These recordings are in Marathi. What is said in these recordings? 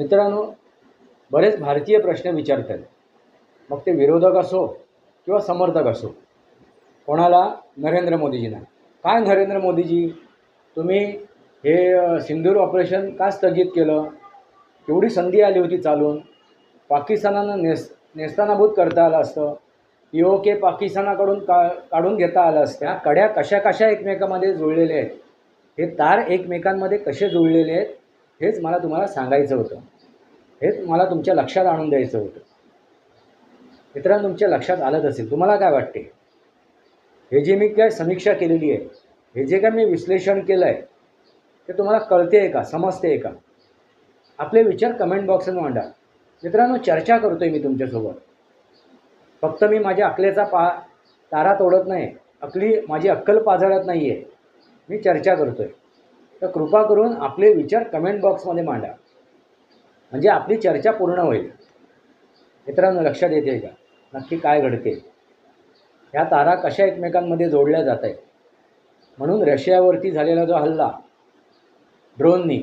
मित्रांनो बरेच भारतीय प्रश्न विचारतात. मग ते विरोधक असो किंवा समर्थक असो कोणाला नरेंद्र मोदीजींना काय नरेंद्र मोदीजी? तुम्ही हे सिंदूर ऑपरेशन का स्थगित केलं? केवढी संधी आली होती चालून. पाकिस्तानानं नेस नेस्तानाभूत करता आलं असतं. पी ओ के पाकिस्तानाकडून का काढून घेता आलं असतं. ह्या कड्या कशा कशा एकमेकामध्ये जुळलेल्या आहेत? हे तार एकमेकांमध्ये कसे जुळलेले आहेत? हेच मला तुम्हाला सांगायचं होतं. हेच मला तुमच्या लक्षात आणून द्यायचं होतं. मित्रांनो तुमच्या लक्षात आलंच असेल. तुम्हाला काय वाटते? हे जे मी काय समीक्षा केलेली आहे हे जे काय मी विश्लेषण केलं आहे ते तुम्हाला कळते आहे का? समजते आहे का? आपले विचार कमेंट बॉक्समध्ये मांडा. मित्रांनो चर्चा करतो आहे मी तुमच्यासोबत. फक्त मी माझ्या अकलेचा पा तारा तोडत नाही. अकली माझी अक्कल पाजळत नाही आहे मी चर्चा करतो आहे तर कृपा करून आपले विचार कमेंट बॉक्समध्ये मांडा. म्हणजे आपली चर्चा पूर्ण होईल. मित्रांनो लक्षात येते का? नक्की काय घडते ह्या तारा कशा एकमेकांमध्ये जोडल्या जात आहेत म्हणून रशियावरती झालेला जो हल्ला ड्रोननी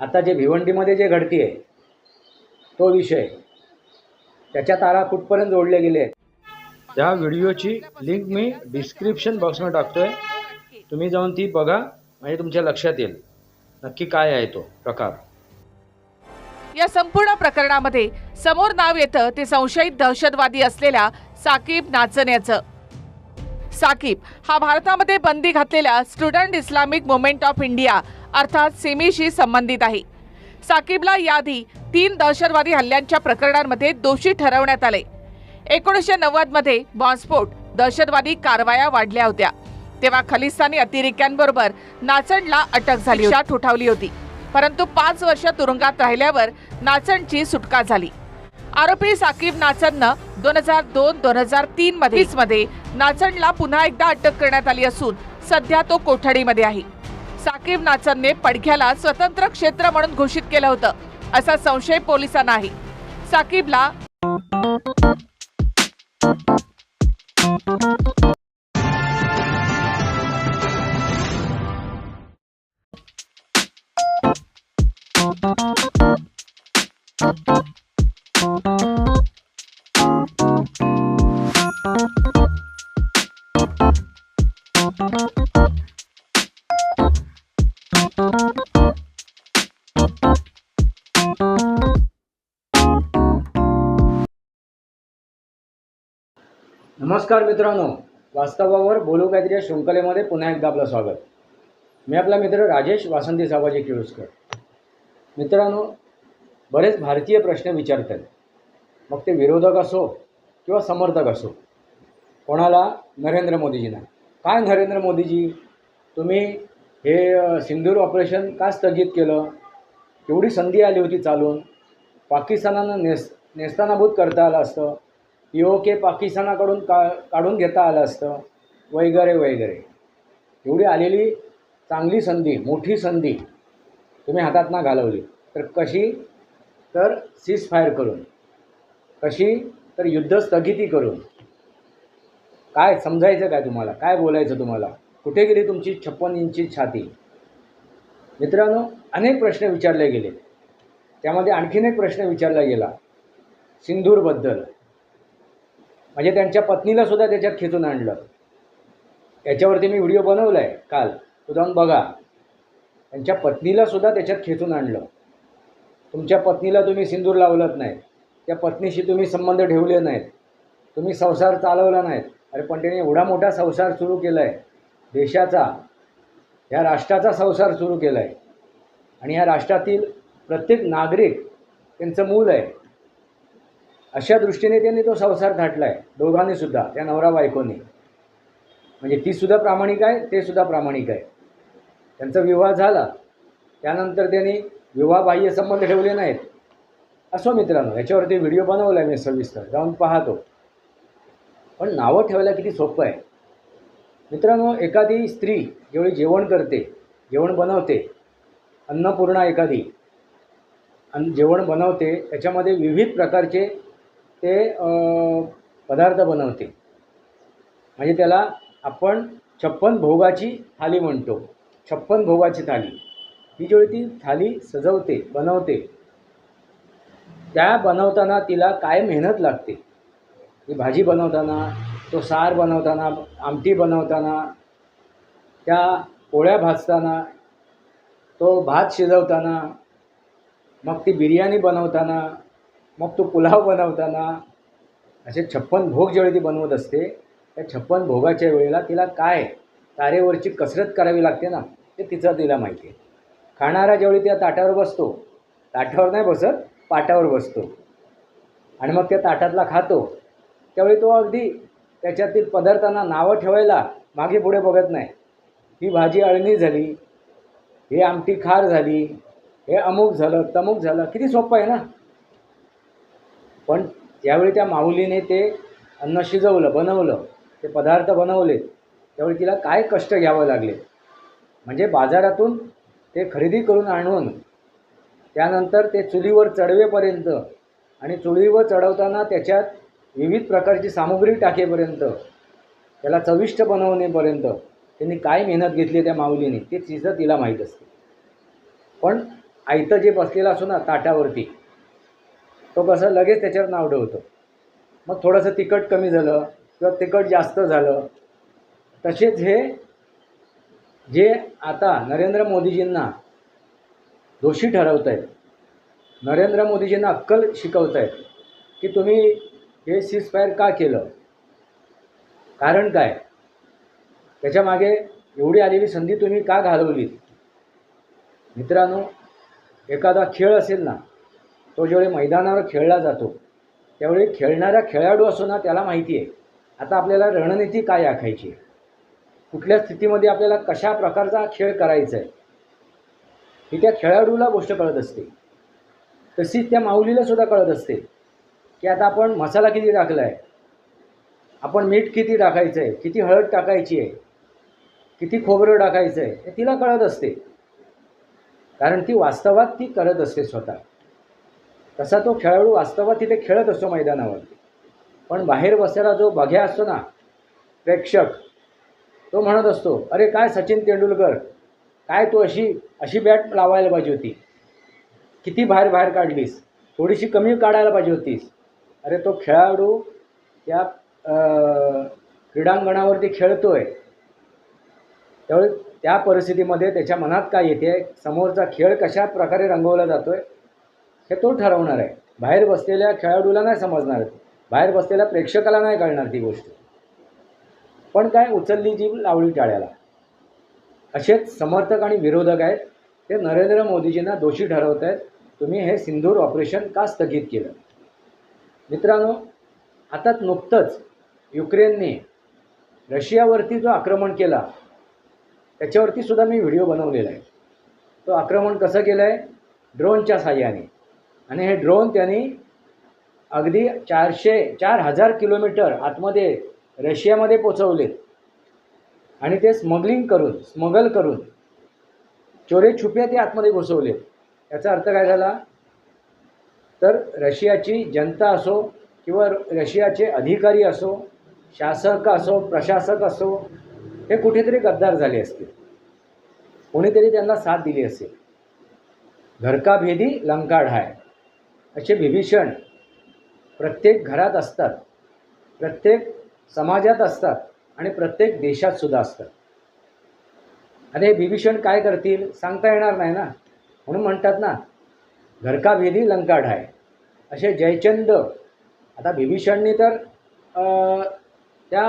आता जे भिवंडीमध्ये जे घडते आहे तो विषय त्याच्या तारा कुठपर्यंत जोडले गेले आहेत त्या व्हिडिओची लिंक मी डिस्क्रिप्शन बॉक्समध्ये टाकतो आहे तुम्ही जाऊन ती बघा. म्हणजे तुमच्या लक्षात येईल. नक्की काय आहे तो प्रकार? या संपूर्ण प्रकरणामध्ये समोर नाव येतं ते संशयित दहशतवादी असलेल्या साकीब नाचण्याचं. साकीब हा भारतामध्ये बंदी घातलेल्या student Islamic movement of India अर्थात सेमीशी संबंधित आहे. साकीबला याआधी तीन दहशतवादी हल्ल्यांच्या प्रकरणांमध्ये दोषी ठरवण्यात आले. एकोणीसशे नव्वदमध्ये बॉम्बस्फोट दहशतवादी कारवाया वाढल्या होत्या. तेव्हा खलिस्तानी अतिरेक्यांबरोबर नाचणला अटक झाली ठोठावली होती. परंतु पाच वर्ष तुरुंगात राहिल्यावर नाचणची सुटका झाली. आरोपी साकीब नाचणनं दोन हजार दोन दोन हजार तीन मध्ये मध्ये नाचणला पुन्हा एकदा अटक करण्यात आली असून सध्या तो कोठडीमध्ये आहे. साकीब नाचनने पडघ्याला स्वतंत्र क्षेत्र म्हणून घोषित केलं होतं असा संशय पोलिसांना आहे. साकीबला नमस्कार मित्रांनो. वास्तवावर बोलू काहीतरी या शृंखलेमध्ये पुन्हा एकदा आपलं स्वागत. मी आपला मित्र राजेश वासंती साबाजी किळुसकर. मित्रांनो बरेच भारतीय प्रश्न विचारतात. मग ते विरोधक असो किंवा समर्थक असो कोणाला? नरेंद्र मोदीजींना. काय नरेंद्र मोदीजी? तुम्ही हे सिंधूर ऑपरेशन का स्थगित केलं? एवढी संधी आली होती चालून. पाकिस्तानानं नेस नेस्तानाभूत करता आलं असतं. पी ओ के पाकिस्तानाकडून का काढून घेता आलं असतं. वगैरे वगैरे. एवढी आलेली चांगली संधी मोठी संधी तुम्ही हातात ना घालवली. तर कशी? तर सीज फायर करून. कशी? तर युद्ध स्थगिती करून. काय समजायचं काय तुम्हाला? काय बोलायचं तुम्हाला? कुठे गेली तुमची छप्पन इंची छाती? मित्रांनो अनेक प्रश्न विचारले गेले. त्यामध्ये आणखीन एक प्रश्न विचारला गेला. सिंदूरबद्दल. म्हणजे त्यांच्या पत्नीला सुद्धा त्याच्यात खेचून आणलं. याच्यावरती मी व्हिडिओ बनवला आहे काल. तो जाऊन बघा. त्यांच्या पत्नीला सुद्धा त्याच्यात खेचून आणलं. तुमच्या पत्नीला तुम्ही सिंदूर लावलत नाही. त्या पत्नीशी तुम्ही संबंध ठेवले नाहीत. तुम्ही संसार चालवला नाहीत. अरे पण त्याने एवढा मोठा संसार सुरू केला आहे देशाचा ह्या राष्ट्राचा संसार सुरू केला आहे आणि ह्या राष्ट्रातील प्रत्येक नागरिक त्यांचं मूल आहे. अशा दृष्टीने त्यांनी तो संसार थाटला आहे दोघांनी सुद्धा त्या नवरा बायकोनी. म्हणजे ती सुद्धा प्रामाणिक आहे ते सुद्धा प्रामाणिक आहे. त्यांचा विवाह झाला. त्यानंतर त्यांनी विवाहबाह्य संबंध ठेवले नाहीत. असो मित्रांनो याच्यावरती व्हिडिओ बनवला आहे मी सविस्तर जाऊन पाहतो. पण नावं ठेवायला किती सोपं आहे. मित्रांनो एखादी स्त्री जेवढी जेवण करते जेवण बनवते अन्नपूर्णा एखादी अन्न जेवण बनवते त्याच्यामध्ये विविध प्रकारचे ते पदार्थ बनवते. म्हणजे त्याला आपण छप्पन भोगाची थाली म्हणतो. छप्पन भोगाची थाली. ही जेवढी ती थाली सजवते बनवते त्या बनवताना तिला काय मेहनत लागते. ती भाजी बनवताना तो सार बनवताना आमटी बनवताना त्या पोळ्या भाजताना तो भात शिजवताना मग ती बिर्याणी बनवताना मग तो पुलाव बनवताना असे छप्पन भोग ज्यावेळी ती बनवत असते त्या छप्पन भोगाच्या वेळेला तिला काय तारेवरची कसरत करावी लागते ना ते तिचं तिला माहिती आहे. खाणारा ज्यावेळी त्या ताटावर बसतो ताटावर नाही बसत पाटावर बसतो. आणि मग त्या ताटातला खातो. त्यावेळी तो अगदी त्याच्यातील पदार्थांना नावं ठेवायला मागे पुढे बघत नाही. ही भाजी अळणी झाली ही आमटी खार झाली हे अमुक झालं तमुक झालं किती सोपं आहे ना? पण ज्यावेळी त्या माऊलीने ते अन्न शिजवलं बनवलं ते पदार्थ बनवले त्यावेळी तिला काय कष्ट घ्यावं लागले? म्हणजे बाजारातून ते खरेदी करून आणून त्यानंतर ते चुलीवर चढवेपर्यंत आणि चुलीवर चढवताना त्याच्यात विविध प्रकारची सामुग्री टाकेपर्यंत त्याला चविष्ट बनवणेपर्यंत त्यांनी काय मेहनत घेतली त्या माऊलीने ते तिचं तिला माहीत असते पण आयतं जे बसलेलं असो ना ताटावरती तो कसं लगेच त्याच्यावर नाव ठेवतो मग थोडंसं तिखट कमी झालं किंवा तिखट जास्त झालं. तसेच हे जे आता नरेंद्र मोदीजींना दोषी ठरवत आहेत नरेंद्र मोदीजींना अक्कल शिकवत आहेत की तुम्ही हे सीजफायर का केलं? कारण काय? त्याच्यामागे एवढी आलेली संधी तुम्ही का घालवलीत? मित्रांनो एखादा खेळ असेल ना तो ज्यावेळी मैदानावर खेळला जातो त्यावेळी खेळणारा खेळाडू असो ना त्याला माहिती आहे. आता आपल्याला रणनीती काय आखायची? आहे कुठल्या स्थितीमध्ये आपल्याला कशा प्रकारचा खेळ करायचा आहे ही त्या खेळाडूला गोष्ट कळत असते. तशीच त्या माऊलीला सुद्धा कळत असते. की आता आपण मसाला किती टाकला आहे आपण मीठ किती टाकायचं आहे किती हळद टाकायची आहे किती खोबरं टाकायचं आहे हे तिला कळत असते. कारण ती वास्तवात ती करत असते स्वतः. तसा तो खेळाडू वास्तवात तिथे खेळत असतो मैदानावरती पण बाहेर बसायला जो बघ्या असतो ना प्रेक्षक तो म्हणत असतो अरे काय सचिन तेंडुलकर? काय तू अशी अशी बॅट लावायला पाहिजे होती? किती बाहेर बाहेर काढलीस? थोडीशी कमी काढायला पाहिजे होतीस? अरे तो खेळाडू त्या क्रीडांगणावरती खेळतो आहे त्यावेळी त्या परिस्थितीमध्ये त्याच्या मनात काय येते? समोरचा खेळ कशा प्रकारे रंगवला जातो आहे हे तो ठरवणार आहे. बाहेर बसलेल्या खेळाडूला नाही समजणार बाहेर बसलेल्या प्रेक्षकाला नाही कळणार ती गोष्ट. पण काय उचलली जी लावली टाळ्याला. असेच समर्थक आणि विरोधक आहेत. ते नरेंद्र मोदीजींना दोषी ठरवत आहेत. तुम्ही हे सिंधूर ऑपरेशन का स्थगित केलं? मित्रांनो आता नुकतंच युक्रेनने रशियावरती जो आक्रमण केला त्याच्यावरती सुद्धा मी व्हिडिओ बनवलेला आहे. तो आक्रमण कसं केलं आहे ड्रोनच्या साह्याने. आणि हे ड्रोन त्यांनी अगदी चारशे चार हजार किलोमीटर आतमध्ये रशियामध्ये पोचवलेत आणि ते स्मगलिंग करून स्मगल करून चोरे छुपे ते आतमध्ये घुसवले. याचा अर्थ काय झाला? तर रशियाची जनता असो किंवा रशियाचे अधिकारी असो शासक असो प्रशासक असो हे कुठेतरी गद्दार झाले असतील कोणीतरी त्यांना साथ दिली असेल. घरका भेदी लंका ढाय असे विभीषण प्रत्येक घरात असतात प्रत्येक समाजात असतात आणि प्रत्येक देशात सुद्धा असतात. आणि हे विभीषण काय करतील सांगता येणार नाही ना? म्हणून म्हणतात ना घरका वेदी लंका ढाय असे जयचंद आता विभीषणनी तर त्या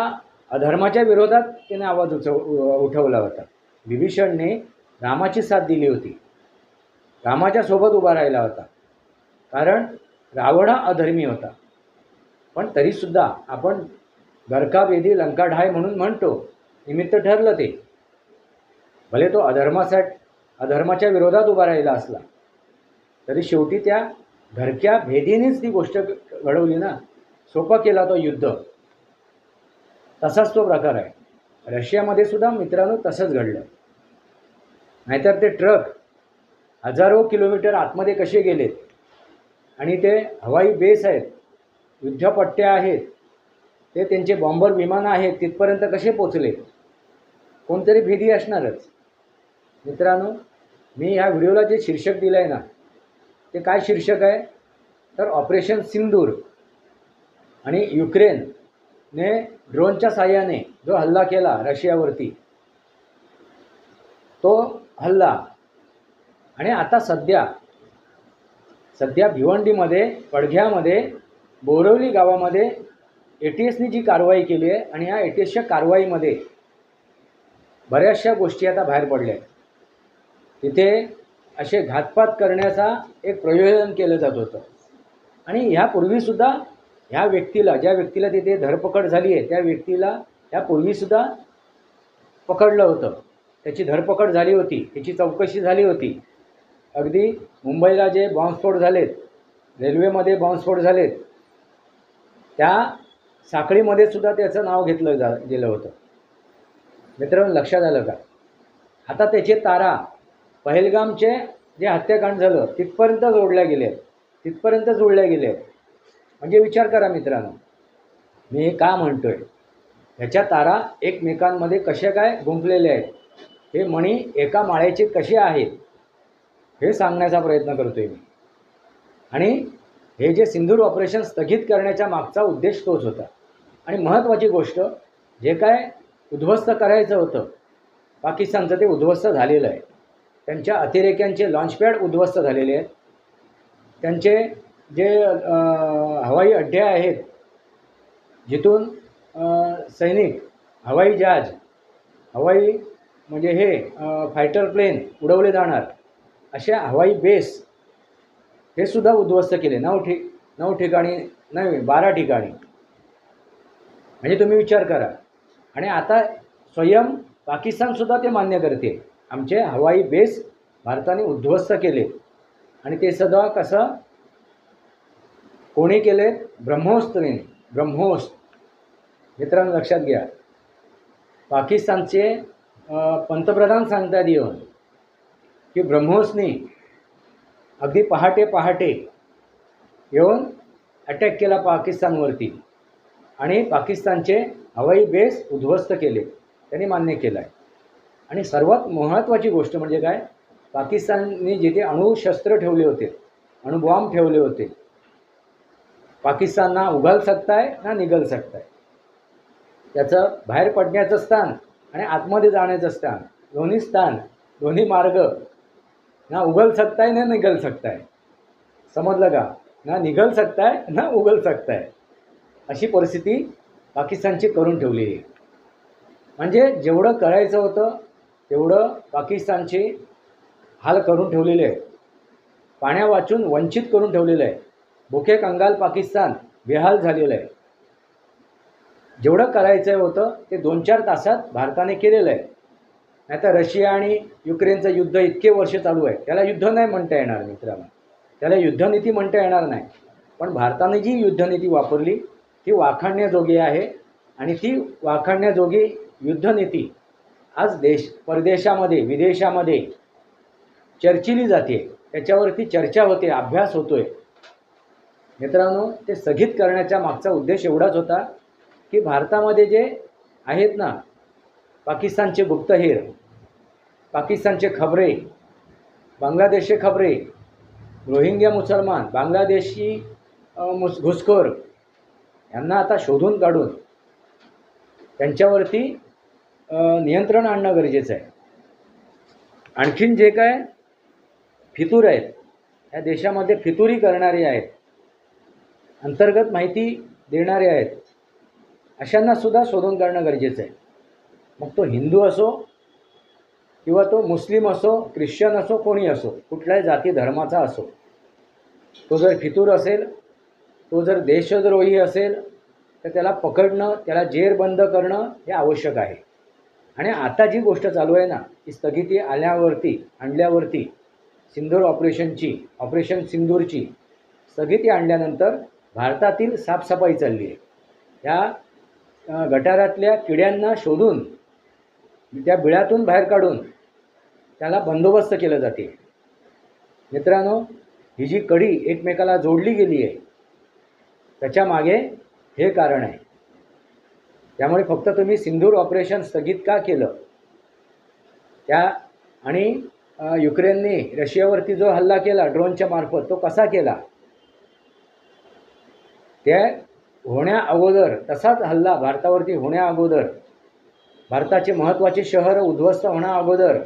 अधर्माच्या विरोधात त्याने आवाज उचव उठवला होता. विभीषणने रामाची साथ दिली होती. रामाच्या सोबत उभा राहिला होता. कारण रावण हा अधर्मी होता. पण तरीसुद्धा आपण गरका वेदी लंका ढाय म्हणून म्हणतो. निमित्त ठरलं ते. भले तो अधर्मासाठी अधर्माच्या विरोधात उभा राहिला असला तरी शेवटी त्या घरक्या भेदीनेच ती गोष्ट घडवली ना. सोपं केला तो युद्ध. तसाच तो प्रकार आहे. रशियामध्ये सुद्धा मित्रांनो तसंच घडलं. नाहीतर ते ट्रक हजारो किलोमीटर आतमध्ये कसे गेलेत? आणि ते हवाई बेस आहेत युद्धपट्ट्या आहेत ते त्यांचे बॉम्बर विमानं आहेत तिथपर्यंत कसे पोचले कोणतरी भेदी असणारच. मित्रांनो मी ह्या व्हिडिओला जे शीर्षक दिलं आहे ना ते काय शीर्षक आहे? तर ऑपरेशन सिंदूर आणि युक्रेनने ड्रोनच्या साह्याने जो हल्ला केला रशियावरती तो हल्ला. आणि आता सध्या सध्या भिवंडीमध्ये पडघ्यामध्ये बोरवली गावामध्ये ए टी एसनी जी कारवाई केली आहे आणि या ए टी एसच्या कारवाईमध्ये बऱ्याचशा गोष्टी आता बाहेर पडल्या आहेत. तिथे असे घातपात करण्याचा एक प्रयोजन केलं जात होतं. आणि ह्यापूर्वीसुद्धा ह्या व्यक्तीला ज्या व्यक्तीला तिथे धरपकड झाली आहे त्या व्यक्तीला ह्यापूर्वीसुद्धा पकडलं होतं. त्याची धरपकड झाली होती त्याची चौकशी झाली होती. अगदी मुंबईला जे बॉम्बस्फोट झालेत रेल्वेमध्ये बॉम्बस्फोट झालेत त्या साखळीमध्ये सुद्धा त्याचं नाव घेतलं जा गेलं होतं. मित्रांनो लक्षात आलं का? आता त्याचे तारा पहलगामचे जे हत्याकांड झालं तिथपर्यंत जोडल्या गेले तिथपर्यंत जोडल्या गेले म्हणजे विचार करा मित्रांनो मी हे का आहे ह्याच्या तारा एकमेकांमध्ये कशा काय गुंफलेल्या आहेत? हे मणी एका माळ्याचे कसे आहेत? हे सांगण्याचा प्रयत्न करतोय मी. आणि हे जे सिंधूर ऑपरेशन स्थगित करण्याच्या मागचा उद्देश तोच होता. आणि महत्त्वाची गोष्ट जे काय उद्ध्वस्त करायचं होतं पाकिस्तानचं ते उद्ध्वस्त झालेलं आहे. त्यांच्या अतिरेक्यांचे लॉन्चपॅड उद्ध्वस्त झालेले आहेत. त्यांचे जे हवाई अड्डे आहेत जिथून सैनिक हवाई जहाज हवाई म्हणजे हे फायटर प्लेन उडवले जाणार. अशा हवाई बेस हे सुद्धा उद्ध्वस्त केले. नऊ ठिक नऊ ठिकाणी नाही बारा ठिकाणी. म्हणजे तुम्ही विचार करा. आणि आता स्वयं पाकिस्तानसुद्धा ते मान्य करते आमचे हवाई बेस भारताने उद्ध्वस्त केले. आणि ते सुद्धा कसं? कोणी केले? ब्रह्मोस्त्रीने. ब्रह्मोस मित्रांनो लक्षात घ्या. पाकिस्तानचे पंतप्रधान सांगतात येऊन की ब्रह्मोसनी अगदी पहाटे पहाटे येऊन अटॅक केला पाकिस्तानवरती. आणि पाकिस्तानचे हवाई बेस उद्ध्वस्त केले. त्यांनी मान्य केलं आहे आणि सर्वात महत्त्वाची गोष्ट म्हणजे काय? पाकिस्तानने जिथे अणुशस्त्र ठेवले होते अणुबॉम्ब ठेवले होते पाकिस्तान ना उघाल सकता ना निघल सकता त्याचं बाहेर पडण्याचं स्थान आणि आतमध्ये जाण्याचं स्थान दोन्ही स्थान दोन्ही मार्ग ना उगल सकता है ना निगल सकता है समजलं का? ना निघल सकता ना उगल सकता अशी परिस्थिती पाकिस्तानची करून ठेवली. आहे म्हणजे जेवढं करायचं होतं तेवढं पाकिस्तानचे हाल करून ठेवलेले आहे. पाण्या वाचून वंचित करून ठेवलेलं आहे. भुके कंगाल पाकिस्तान बेहाल झालेलं आहे. जेवढं करायचं होतं ते दोन चार तासात भारताने केलेलं आहे. नाहीतर रशिया आणि युक्रेनचं युद्ध इतके वर्ष चालू आहे. त्याला युद्ध नाही म्हणता येणार मित्रांनो. त्याला युद्धनीती म्हणता येणार नाही. पण भारताने जी युद्धनीती वापरली ती वाखाणण्याजोगी आहे आणि ती वाखाणण्याजोगी युद्धनीती आज देश परदेशामध्ये विदेशामध्ये चर्चिली जाते. त्याच्यावरती चर्चा होते अभ्यास होतो आहे मित्रांनो ते स्थगित करण्याच्या मागचा उद्देश एवढाच होता की भारतामध्ये जे आहेत ना पाकिस्तानचे गुप्तहेर पाकिस्तानचे खबरे बांगलादेशचे खबरे रोहिंग्या मुसलमान बांगलादेशी मुस घुसखोर यांना आता शोधून काढून त्यांच्यावरती नियंत्रण आणणं गरजेचं आहे. आणखीन जे काय फितूर आहेत या देशामध्ये फितुरी करणारे आहेत अंतर्गत माहिती देणारे आहेत अशांना सुद्धा शोधून काढणं गरजेचं आहे. मग तो हिंदू असो किंवा तो मुस्लिम असो ख्रिश्चन असो कोणी असो कुठल्याही जाती धर्माचा असो. तो जर फितूर असेल तो जर देशद्रोही असेल तर त्याला पकडणं त्याला जेरबंद करणं हे आवश्यक आहे. आणि आता जी गोष्ट चालू आहे ना ती स्थगिती आल्यावरती आणल्यावरती सिंदूर ऑपरेशनची ऑपरेशन सिंदूरची स्थगिती आणल्यानंतर भारतातील साफसफाई चालली आहे. या गटारातल्या किड्यांना शोधून त्या बिळातून बाहेर काढून त्याला बंदोबस्त केलं जाते. मित्रांनो ही जी कडी एकमेकाला जोडली गेली आहे त्याच्यामागे हे कारण आहे. त्यामुळे फक्त तुम्ही सिंधूर ऑपरेशन स्थगित का केलं? त्या आणि युक्रेनने रशियावरती जो हल्ला केला ड्रोनच्या मार्फत तो कसा केला? त्या होण्या अगोदर तसाच हल्ला भारतावरती होण्या अगोदर भारताचे महत्त्वाचे शहर उद्ध्वस्त होण्या अगोदर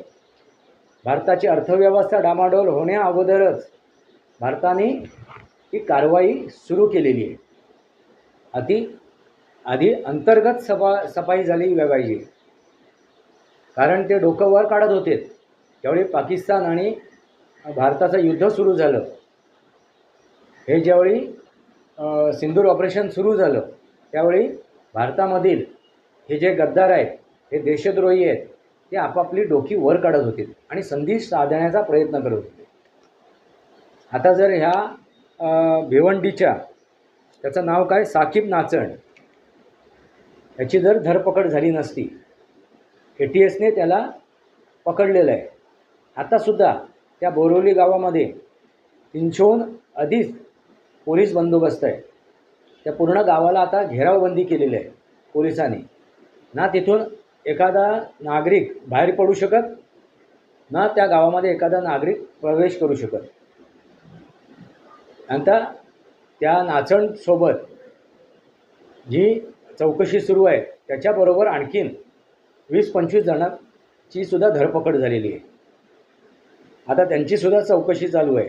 भारताची अर्थव्यवस्था डामाडोल होण्या अगोदरच भारताने ही कारवाई सुरू केलेली आहे. आधी आधी अंतर्गत सफा सफाई झाली पाहिजे. कारण ते डोकं वर काढत होते. त्यावेळी पाकिस्तान आणि भारताचं युद्ध सुरू झालं. हे ज्यावेळी सिंदूर ऑपरेशन सुरू झालं त्यावेळी भारतामधील हे जे गद्दार आहेत हे देशद्रोही आहेत ते आपापली डोकी वर काढत होते आणि संधी साधण्याचा प्रयत्न करत होते. आता जर ह्या भिवंडीच्या त्याचं नाव काय? साकीब नाचण. याची जर धरपकड झाली नसती ए टी एसने त्याला पकडलेलं आहे. आतासुद्धा त्या बोरवली गावामध्ये तीनशेहून अधिक पोलीस बंदोबस्त आहे. त्या पूर्ण गावाला आता घेरावबंदी केलेली आहे पोलिसांनी. ना तिथून एखादा नागरिक बाहेर पडू शकत ना त्या गावामध्ये एखादा नागरिक प्रवेश करू शकत. आता त्या नाचणसोबत जी चौकशी सुरू आहे त्याच्याबरोबर आणखीन वीस पंचवीस जणांची सुद्धा धरपकड झालेली आहे. आता त्यांचीसुद्धा चौकशी चालू आहे.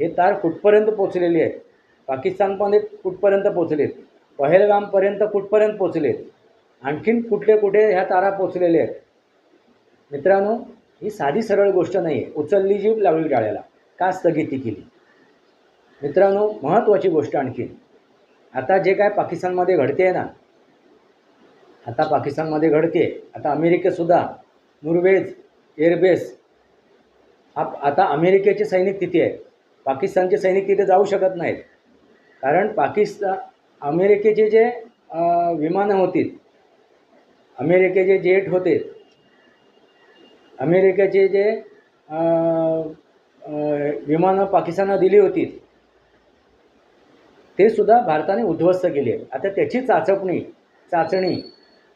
हे तार कुठपर्यंत पोचलेली आहे पाकिस्तानमध्ये कुठपर्यंत पोचलेत? पहेलगामपर्यंत कुठपर्यंत पोचलेत? आणखीन कुठले कुठे ह्या तारा पोचलेल्या आहेत? मित्रांनो ही साधी सरळ गोष्ट नाही आहे उचलली जीव लावली टाळ्याला का स्थगिती केली? मित्रांनो महत्त्वाची गोष्ट आणखीन. आता जे काय पाकिस्तानमध्ये घडते आहे ना आता पाकिस्तानमध्ये घडते. आता अमेरिकेतसुद्धा नुर्वेज एअरबेस आप आता अमेरिकेचे सैनिक तिथे आहेत. पाकिस्तानचे सैनिक तिथे जाऊ शकत नाहीत. कारण पाकिस्तान अमेरिकेचे जे विमानं होती अमेरिकेचे जेट होते अमेरिकेचे जे विमानं पाकिस्तानला दिली होती ते सुद्धा भारताने उद्ध्वस्त केले आहे. आता त्याची चाचपणी चाचणी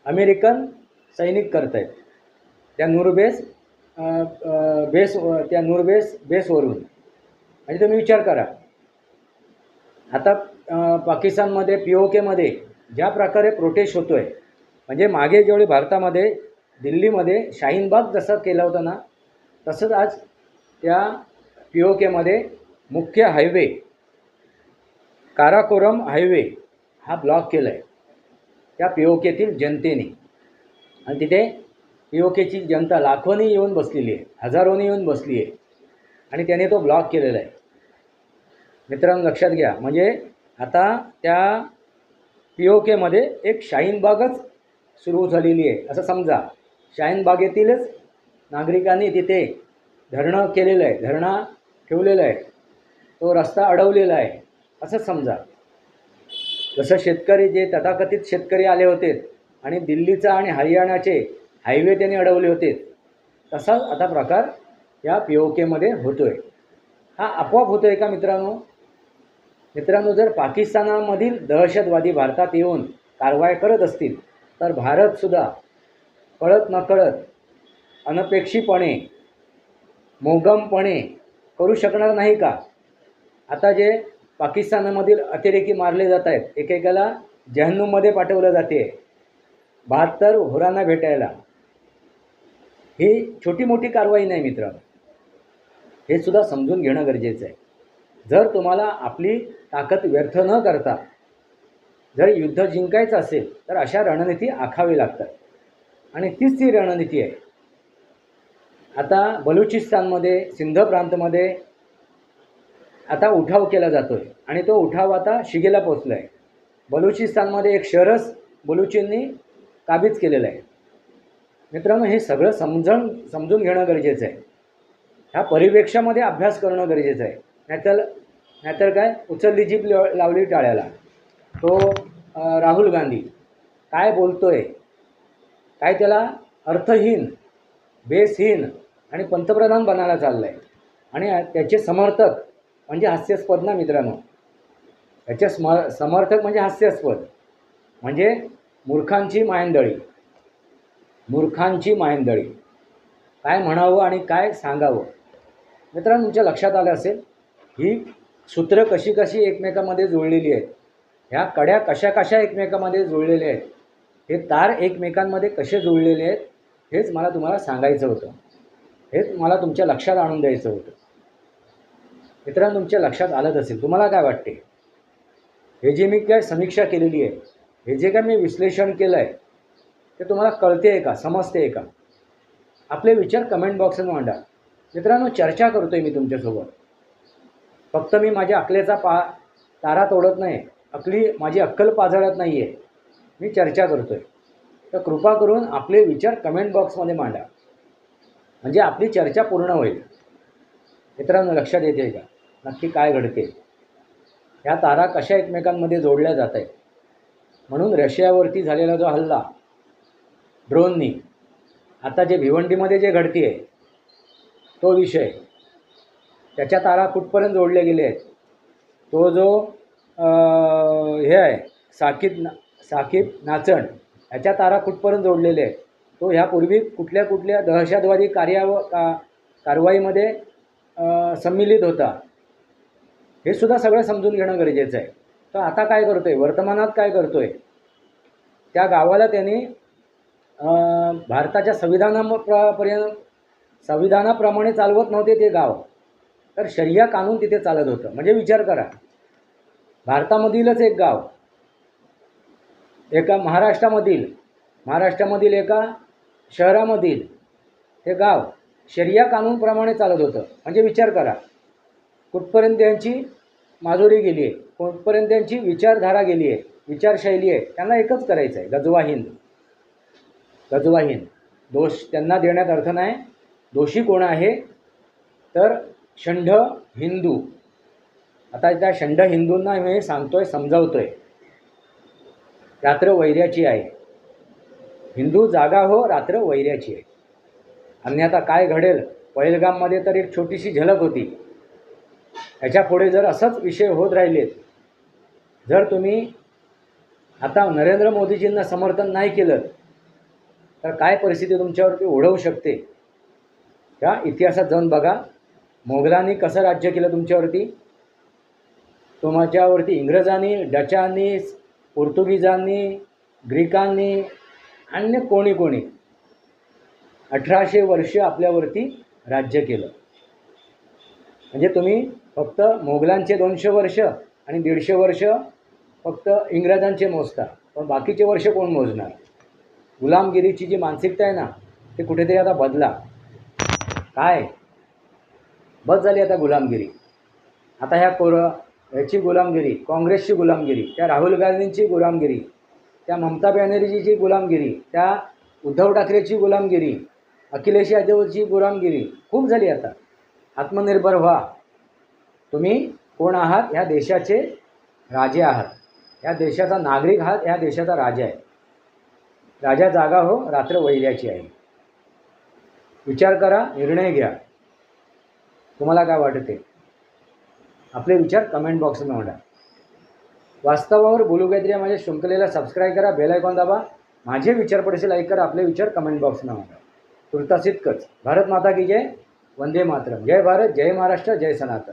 अमेरिकन सैनिक करत आहेत त्या नूरबेस बेस त्या नूरबेस बेसवरून. म्हणजे तुम्ही विचार करा. आता पाकिस्तानमध्ये पी ओ केमध्ये ज्या प्रकारे प्रोटेस्ट होतो आहे म्हणजे मागे जेवढे भारतामध्ये दिल्लीमध्ये शाहीनबाग जसं केलं होतं ना तसंच आज त्या पी ओ केमध्ये मुख्य हायवे काराकोरम हायवे हा ब्लॉक केला आहे त्या पी ओ केतील जनतेने. आणि तिथे पी ओ केची जनता लाखोनी येऊन बसलेली आहे हजारोनी येऊन बसली आहे. आणि त्याने तो ब्लॉक केलेला आहे. मित्रांनो लक्षात घ्या. म्हणजे आता त्या पी ओ केमध्ये एक शाहीनबागच सुरू झालेली आहे. असं समजा शाहीनबागेतीलच नागरिकांनी तिथे धरणं केलेलं आहे धरणा ठेवलेलं आहे. तो रस्ता अडवलेला आहे. असं समजा. जसं शेतकरी जे तथाकथित शेतकरी आले होते आणि दिल्लीचा आणि हरियाणाचे हायवे त्यांनी अडवले होते तसाच आता प्रकार या पी ओ केमध्ये होतो आहे हा आपोआप होतो आहे का मित्रांनो? मित्रांनो जर पाकिस्तानामधील दहशतवादी भारतात येऊन कारवाई करत असतील तर भारतसुद्धा कळत नकळत अनपेक्षीपणे मोगमपणे करू शकणार नाही का? आता जे पाकिस्तानामधील अतिरेकी मारले जात आहेत एकेकाला जहन्नूममध्ये पाठवलं जाते. बहात्तर होरांना भेटायला. ही छोटी मोठी कारवाई नाही मित्र. हे सुद्धा समजून घेणं गरजेचं आहे. जर तुम्हाला आपली ताकद व्यर्थ न करता जर युद्ध जिंकायचं असेल तर अशा रणनीती आखावी लागतात. आणि तीच ती रणनीती आहे. आता बलुचिस्तानमध्ये सिंध प्रांतमध्ये आता उठाव केला जातो आहे आणि तो उठाव आता शिगेला पोचला आहे बलुचिस्तानमध्ये एक शहरच बलुचींनी काबीज केलेलं आहे. मित्रांनो हे सगळं समजून समजून घेणं गरजेचं आहे. ह्या परिवेक्षामध्ये अभ्यास करणं गरजेचं आहे. नाहीतर नाहीतर काय? उचलली जीप लावली टाळ्याला. तो राहुल गांधी. काय बोलतो आहे काय त्याला अर्थहीन बेसहीन आणि पंतप्रधान बनायला चाललं आहे आणि त्याचे समर्थक म्हणजे हास्यास्पद ना मित्रांनो? त्याचे स्म समर्थक म्हणजे हास्यास्पद. म्हणजे मूर्खांची मायंदळी. मूर्खांची मायंदळी. काय म्हणावं आणि काय सांगावं? मित्रांनो तुमच्या लक्षात आलं असेल? ही सूत्र कशी कशी एकमेकामध्ये जुळलेली आहेत? ह्या कड्या कशा कशा एकमेकामध्ये जुळलेल्या आहेत हे तार एकमेकांमध्ये कसे जुळलेले आहेत हेच मला तुम्हाला सांगायचं होतं. हेच मला तुमच्या लक्षात आणून द्यायचं होतं. मित्रांनो तुमच्या लक्षात आलंच असेल. तुम्हाला काय वाटते? हे जे मी काय समीक्षा केलेली आहे हे जे काय मी विश्लेषण केलं आहे ते तुम्हाला कळते आहे का समजते आहे का? आपले विचार कमेंट बॉक्सवर मांडा. मित्रांनो चर्चा करतो आहे मी तुमच्यासोबत. फक्त मी माझ्या अकलेचा पा तारा तोडत नाही. अकली माझी अक्कल पाजळत नाही आहे मी चर्चा करतो आहे तर कृपा करून आपले विचार कमेंट बॉक्समध्ये मांडा. म्हणजे आपली चर्चा पूर्ण होईल. मित्रांनो लक्षात येते का? नक्की काय घडते ह्या तारा कशा एकमेकांमध्ये जोडल्या जात आहेत म्हणून रशियावरती झालेला जो हल्ला ड्रोननी आता जे भिवंडीमध्ये जे घडते आहे तो विषय त्याच्या तारा कुठपर्यंत जोडले गेले आहेत तो जो हे आहे साकीब ना साकीब नाचण. ह्याच्या तारा कुठपर्यंत जोडलेले आहेत? तो ह्यापूर्वी कुठल्या कुठल्या दहशतवादी कार्याव का कारवाईमध्ये संमिलित सम्मिलित होता? हे सुद्धा सगळं समजून घेणं गरजेचं आहे. तर आता काय करतो आहे वर्तमानात काय करतो आहे त्या गावाला त्यांनी अं, भारताच्या संविधानापर्यंत संविधानाप्रमाणे चालवत नव्हते ते गाव. तर शरिया कानून तिथे चालत होतं. म्हणजे विचार करा. भारतामधीलच एक गाव. एका महाराष्ट्रामधील महाराष्ट्रामधील एका शहरामधील हे गाव शरिया कानूनप्रमाणे चालत होतं. म्हणजे विचार करा. कुठपर्यंत त्यांची माजोरी गेली आहे? कुठपर्यंत त्यांची विचारधारा गेली आहे? विचारशैली आहे? त्यांना एकच करायचं आहे. गजवा हिंद. गजवा हिंद. दोष त्यांना देण्यात अर्थ नाही. दोषी कोण आहे? तर षंढ हिंदू. आता त्या शंड हिंदूंना मी सांगतोय समजावतोय. रात्र वैर्याची आहे. हिंदू जागा हो रात्र वैर्याची आहे. अन्यथा काय घडेल? पहिलगाममध्ये तर एक छोटीशी झलक होती. ह्याच्या पुढे जर असंच विषय होत राहिलेत जर तुम्ही आता नरेंद्र मोदीजींना समर्थन नाही केलं तर काय परिस्थिती तुमच्यावरती ओढवू शकते? ह्या इतिहासात जाऊन बघा. मोगलांनी कसं राज्य केलं तुमच्यावरती? तुमच्यावरती इंग्रजांनी डचांनी पोर्तुगीजांनी ग्रीकांनी अन्य कोणी कोणी अठराशे वर्ष आपल्यावरती राज्य केलं. म्हणजे तुम्ही फक्त मोगलांचे दोनशे वर्ष आणि दीडशे वर्ष फक्त इंग्रजांचे मोजता पण बाकीचे वर्ष कोण मोजणार? गुलामगिरीची जी मानसिकता आहे ना ते कुठेतरी आता बदला. काय? बस झाली आता गुलामगिरी. आता ह्या कोर ह्याची गुलामगिरी काँग्रेसची गुलामगिरी त्या राहुल गांधींची गुलामगिरी त्या ममता बॅनर्जीची गुलामगिरी त्या उद्धव ठाकरेची गुलामगिरी अखिलेश यादवची गुलामगिरी खूप झाली आता. आत्मनिर्भर व्हा. तुम्ही कोण आहात? ह्या देशाचे राजे आहात. ह्या देशाचा नागरिक आहात ह्या देशाचा राजा आहे. राजा जागा हो रात्र वैल्याची आहे. विचार करा निर्णय घ्या. तुम्हाला काय वाटते? आपले विचार कमेंट बॉक्समध्ये मांडा. वास्तवावर बोलू काहीतरी माझ्या शृंखलेला सबस्क्राईब करा बेल आयकॉन दाबा. माझे विचार पडसे लाईक करा आपले विचार कमेंट बॉक्समध्ये मांडा. तुर्तास इतकंच भारत माता की जय वंदे मातरम. जय भारत जय महाराष्ट्र जय सनातन.